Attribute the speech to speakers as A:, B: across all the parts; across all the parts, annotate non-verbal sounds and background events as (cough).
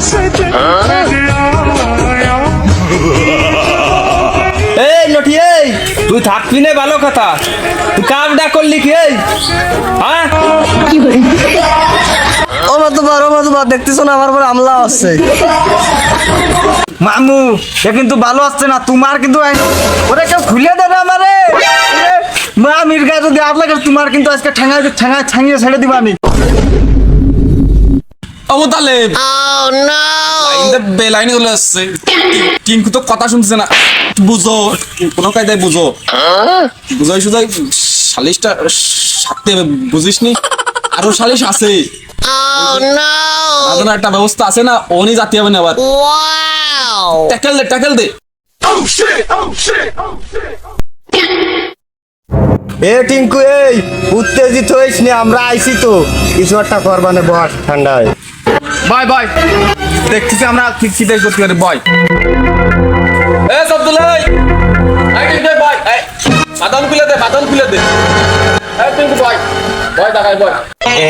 A: (laughs) এই এই, তুই থাকবি না, ভালো কথা। তুই কামটা করলি কি, এই? হ্যাঁ?
B: না, আমার আমলা আসছে মামু, এ কিন্তু ভালো আসছে না, তোমার কিন্তু ওরে কেউ খুলে দেবে আমারে। মা যদি আপ লাগে, তোমার কিন্তু আজকে ঠ্যাঙা ঠ্যাঙা ঠাঙিয়ে ছেড়ে দিবা আমি।
C: তাহলে লাইনটা বেলাইনে চলে আসছে টিঙ্কু তো কথা শুনছে না। বুঝো কোনো কায়দায় বুঝো। বুঝাই শুধাই সালিশটা হবে বুঝিস নি আরও সালিশ আছে। আলাদা একটা ব্যবস্থা আছে না ওনি জাতি হবে না আবার ট্যাকেল দে ট্যাকেল দে।
B: এ টিঙ্কু, এই, উত্তেজিত হইস নি, আমরা আইছি তো। কিছু একটা করবানে বস, ঠান্ডায়।
C: বয় বয় দেখতেছি আমরা কি কি দেখ করতে পারি বয় এ সবদুলাই বাদন খুলে দে বাদন খুলে দে। বয়।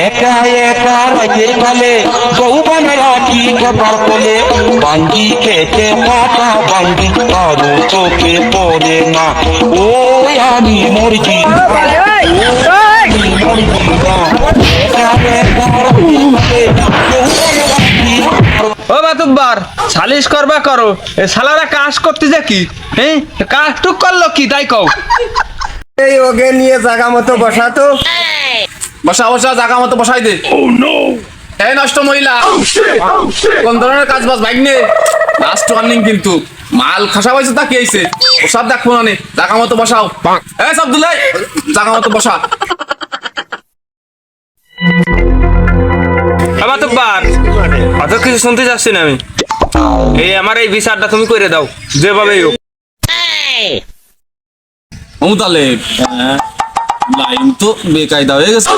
D: একা একা যৌবন রাখি খবর বলে বাঙ্গি খেতে পাতা বাঙ্গি কারও চোখে পড়ে না। ওই আমি মরছি।
A: ও বাতুব্বার সালিশ করবা করো। এ শালারা কাজ করতে যে কি? হ্যাঁ কাজ টুক করল কি তাই কও।
B: এই ওকে নিয়ে জায়গা মতো বসা তো।
C: বসা বসা জায়গা মতো বসাই দে। এই নষ্ট মহিলা কোন ধরনের কাজ বাজ নে? লাস্ট ওয়ার্নিং কিন্তু। মাল খাসা পাইছে তা কি আইছে ওসব আনে জায়গা মতো বসাও। এই সব দুলাই জায়গা মতো বসা।
A: ও বাতুব্বার অত কিছু শুনতে যাচ্ছি না আমি। এই আমার এই বিচারটা তুমি করে দাও যেভাবেই হোক।
C: লাইন তো বেকায়দা হয়ে গেছে।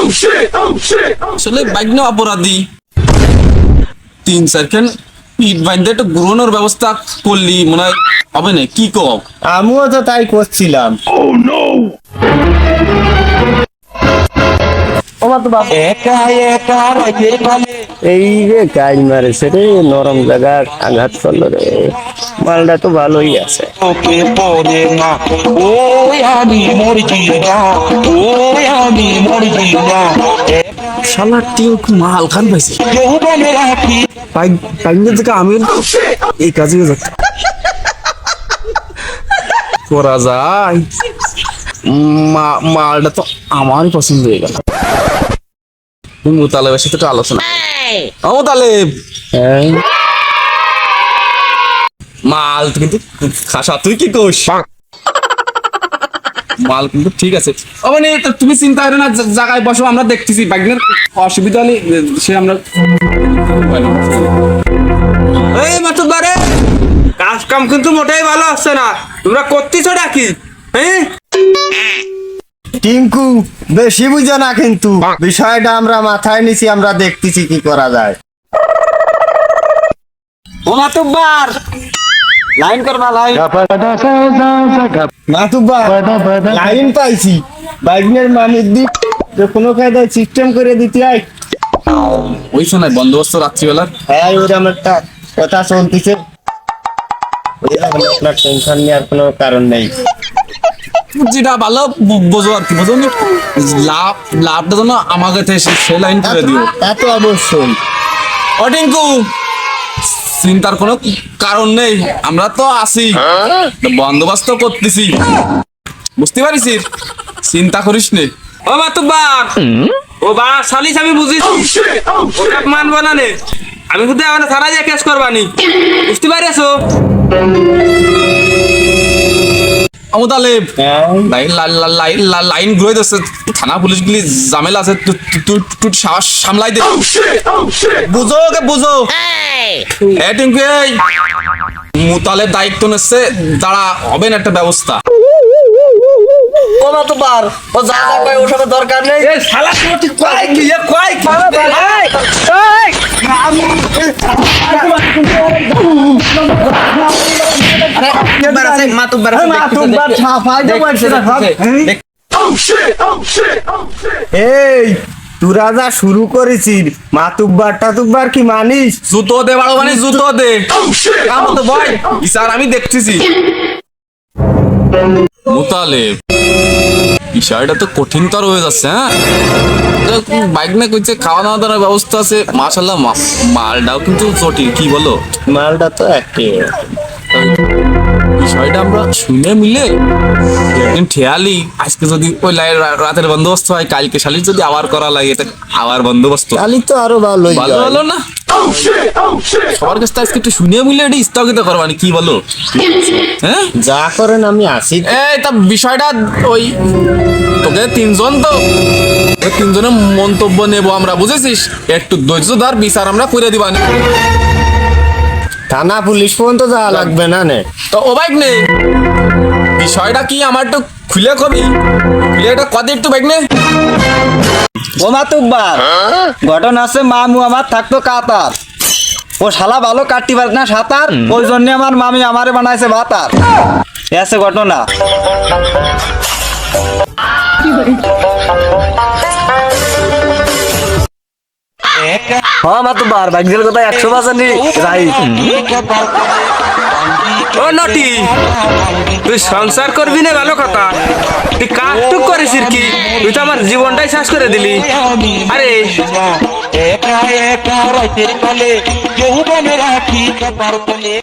C: আসলে বাইক না অপরাধী। তিন সেকেন্ড ইট বাইন্দে একটা গ্রহণের ব্যবস্থা করলি মনে হয় হবে না কি কও?
B: আমিও তো তাই করছিলাম। ও
D: একা একা বলে
B: এই রে গাইল মারেছে রে নরম জায়গা আঘাত করল রে। মালটা তো ভালোই আছে।
D: চোখে পড়ে না ওই আমি মরছি না ওই আমি মরছি না।
C: শালা টিঙ্কু মাল খান পাইছে। থেকে আমি এই কাজে যাচ্ছি। করা যায়। মা- মালটা তো আমারই পছন্দ হয়ে গেল। মুতালেবের সাথে একটু আলোচনা। ও মুতালেব মাল কিন্তু খাসা তুই কি কোস মাল কিন্তু ঠিক আছে। ও মানে তুমি চিন্তা করো না জায়গায় বসো আমরা দেখতেছি। বাইকের অসুবিধা হলে সে আমরা
A: এই কাজ কাম কিন্তু মোটেই ভালো আসছে না। তোমরা করতেছো নাকি? হ্যাঁ?
B: টিঙ্কু বেশি বুঝে না কিন্তু। বিষয়টা আমরা মাথায় নিছি আমরা দেখতেছি কি করা যায়।
A: ও মাতুব্বার! লাইন করবা লাইন।
B: মাতুব্বা লাইন পাইছি। বাইকের মামির দিক যে কোনো কায়দায় সিস্টেম করে দিতে হয়
C: ওই শোনায় বন্দোবস্ত রাত্রিবেলার।
B: হ্যাঁ ওইরকম একটা কথা শুনতেছে আপনার টেনশন নেওয়ার কোনো কারণ নেই।
C: যেটা ভালো বোঝো আর কি বোঝো লাভ লাভটা যেন সে- লাইন করে দিও।
B: তা তো অবশ্যই।
C: ও টিঙ্কু চিন্তার কোনো কারণ নেই আমরা তো আছি। বন্দোবস্ত করতেছি। বুঝতে পারিস চিন্তা করিস নে।
A: ও মাতুব্বার ও বা সালিস আমি বুঝি ওটা মানবো না নে। আমি কিন্তু আমার সারা যে কেস করবানি। বুঝতে পারিছো
C: তাহলে
B: হ্যাঁ।
C: লাইন লাইন লাইন ঘুরে যাচ্ছে থানা পুলিশ গুলি ঝামেলা আছে তু- তু- তু তু সাহস সামলাই দে। বুঝো ওকে বুঝো। এ টিঙ্কু এই। দায়িত্ব নিচ্ছে দাঁড়া হবে না একটা ব্যবস্থা।
B: ও তো বার ও যা যা কয় ওসবের দরকার নেই।
A: এই শালা তুই কয় কি এ কয় কি? এই,
B: মাতুব্বার ছাপাই দেবো একটা সব। এই তোরা যা শুরু করেছিস মাতুব্বার টাতুব্বার কি মানিস?
C: জুতো দে বাড়ো মানে জুতো দে। কাম তো ভাই স্যার আমি দেখতেছি। মুতালে বিষয়টা তো কঠিনতর হয়ে যাচ্ছে হ্যাঁ? বাইক না কইছে খাওয়া দাওয়া দাওয়ার ব্যবস্থা আছে। মাশাল্লাহ মালটাও কিন্তু জটিল কি বলো?
B: মালটা তো একই
C: বিষয়টা আমরা শুনে মিলে একদিন ঠেয়ালি আজকে যদি ওই লাই- রাতের বন্দোবস্ত হয় কালকে শালির যদি আবার করা লাগে এটা আবার বন্দোবস্ত।
B: কালি তো আরও ভালো
C: ভালো হলো না? সবার কাছে আজকে একটু শুনে মিলে এটা স্থগিত করবানি কি বলো? হ্যাঁ?
B: যা করেন আমি আসি।
C: এই তা বিষয়টা ওই তোকে তিনজন তো তিনজনের মন্তব্য নেব আমরা বুঝেছিস? একটু ধৈর্য ধর বিচার আমরা করে দিবানি
B: থানা পুলিশ পর্যন্ত যাওয়া লাগবে না নে?
C: তো ও বাইক নে। বিষয়টা কি আমার একটু খুলে কবি? খুলে এটা কত একটু বাইক নে।
B: ও মা মাতুব্বার ঘটনা আছে মামু আমার থাকতো কাতার। ও শালা ভালো কাটতে পারে না সাঁতার ওই জন্য আমার মামি আমারে বানাইছে ভাতার। এ আছে ঘটনা। হ্যাঁ মাতুব্বার বাইকের কথা একশো পার্সেন্ট রাইট
A: ও নটি তুই সংসার করবি না? ভালো কথা। তুই কাকটুক করিস কি? তুই তো আমার জীবনটাই শেষ করে দিলি। আরে
D: একা একা রাতের কালে যৌবনে রাখি কাতার তলে